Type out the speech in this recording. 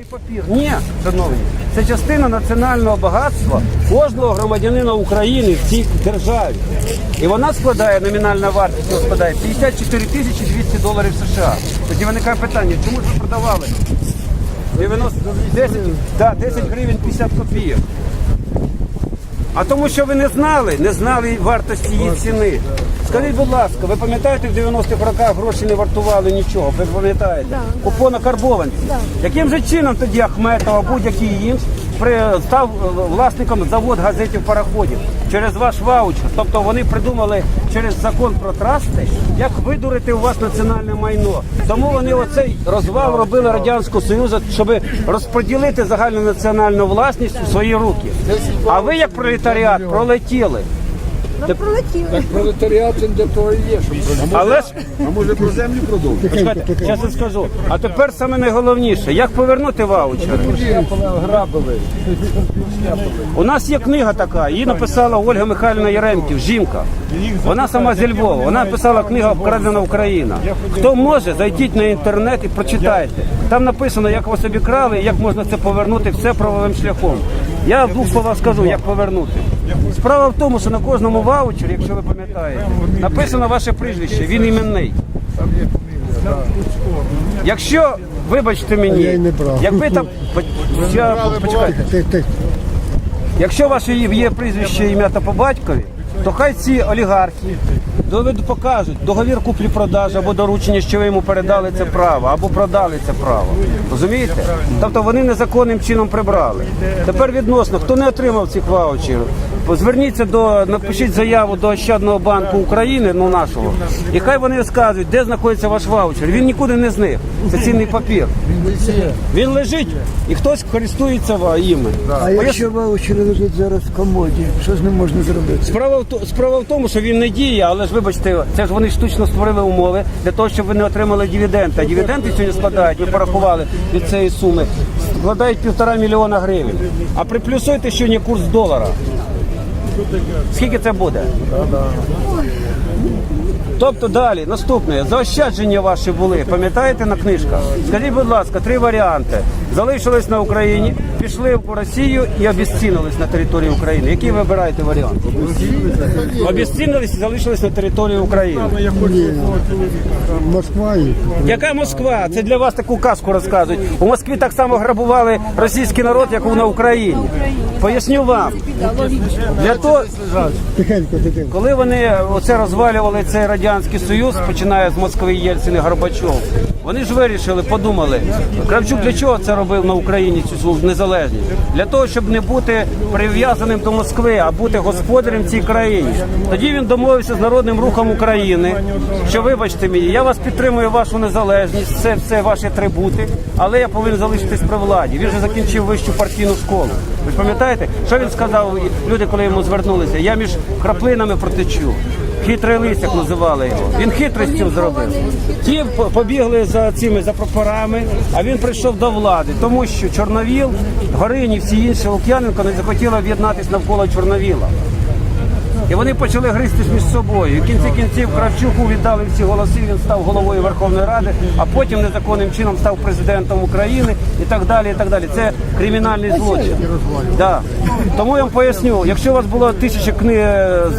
цінний папір. Ні, шановні, це частина національного багатства кожного громадянина України в цій державі. І вона складає, номінальна вартість складає 54 тисячі 200 доларів США. Тоді виникає питання, чому ж ви продавали 90, 10, да, 10 гривень 50 копійок? А тому, що ви не знали, не знали вартості її ціни. Скажіть, будь ласка, ви пам'ятаєте, в 90-х роках гроші не вартували нічого, ви пам'ятаєте? Купона карбованці. Яким же чином тоді Ахметова, будь-який інший став е, власником завод газетів пароходів через ваш ваучер? Тобто вони придумали через закон про трасти, як видурити у вас національне майно. Тому вони оцей розвал робили Радянського Союзу, щоб розподілити загальну національну власність у свої руки. А ви, як пролетаріат, пролетіли. Ну, пролетіли. Пролетаріат він для того і є, щоб пролетіти. Але ж А може про землю продовжити? я скажу. А тепер саме найголовніше, як повернути ваучери? Грабили. У нас є книга така, її написала Ольга Михайлівна Яремків, жінка. Вона сама зі Львова. Вона написала книгу Вкрадена Україна. Хто може, зайдіть на інтернет і прочитайте. Там написано, як вас обікрали і як можна це повернути все правовим шляхом. Я в двох словах скажу, як повернути. Справа в тому, що на кожному ваучері, якщо ви пам'ятаєте, написано ваше прізвище, він іменний. Якщо, вибачте мені, якби там. Почекайте. Якщо ваше є є прізвище, ім'я та по батькові, то хай ці олігархи доведу покажуть договір куплі-продажу або доручення, що ви йому передали це право, або продали це право. Розумієте? Тобто вони незаконним чином прибрали. Тепер відносно, хто не отримав цих ваучерів, зверніться до напишіть заяву до Ощадного банку України, ну нашого, і хай вони скажуть, де знаходиться ваш ваучер. Він нікуди не зник. Це цінний папір. Він лежить і хтось користується ва- іми. А якщо ваучери лежать зараз в комоді, що з ним можна зробити? Справа в, справа в тому, що він не діє, але ж вибачте, це ж вони штучно створили умови для того, щоб ви не отримали дивіденди. А дивіденди сьогодні складають, ви порахували від цієї суми, складають півтора мільйона гривень. А приплюсуйте сьогодні курс долара. Скільки це буде? Тобто далі, наступне, заощадження ваші були, пам'ятаєте на книжках? Скажіть, будь ласка, три варіанти. Залишились на Україні, пішли в Росію і обіцінились на території України. Який ви вибираєте варіант? Обіцінились і залишились на території України. Москва Яка Москва? Це для вас таку казку розказують. У Москві так само грабували російський народ, як на Україні. Поясню вам. Для того. Коли вони оце розвалювали цей радянський союз, починає з Москви Єльцин і Горбачов, вони ж вирішили, подумали, Кравчук для чого це робив на Україні цю незалежність? Для того, щоб не бути прив'язаним до Москви, а бути господарем цій країні. Тоді він домовився з народним рухом України, що вибачте мені, я вас підтримую вашу незалежність, це все ваші атрибути, але я повинен залишитись при владі. Він же закінчив вищу партійну школу. Ви пам'ятаєте, що він сказав? Люди, коли йому звернулися, я між краплинами протечу. Хитрий лист, як називали його. Він хитростю зробив. Ті побігли за цими за прапорами, а він прийшов до влади, тому що Чорновіл, Горині, всі інші Лук'яненко не захотіли об'єднатися навколо Чорновіла. І вони почали гристись між собою. В кінці кінців Кравчуку віддали всі голоси. Він став головою Верховної Ради, а потім незаконним чином став президентом України і так далі. І так далі. Це кримінальний злочин. Да. Тому я вам поясню, якщо у вас було тисяча книг за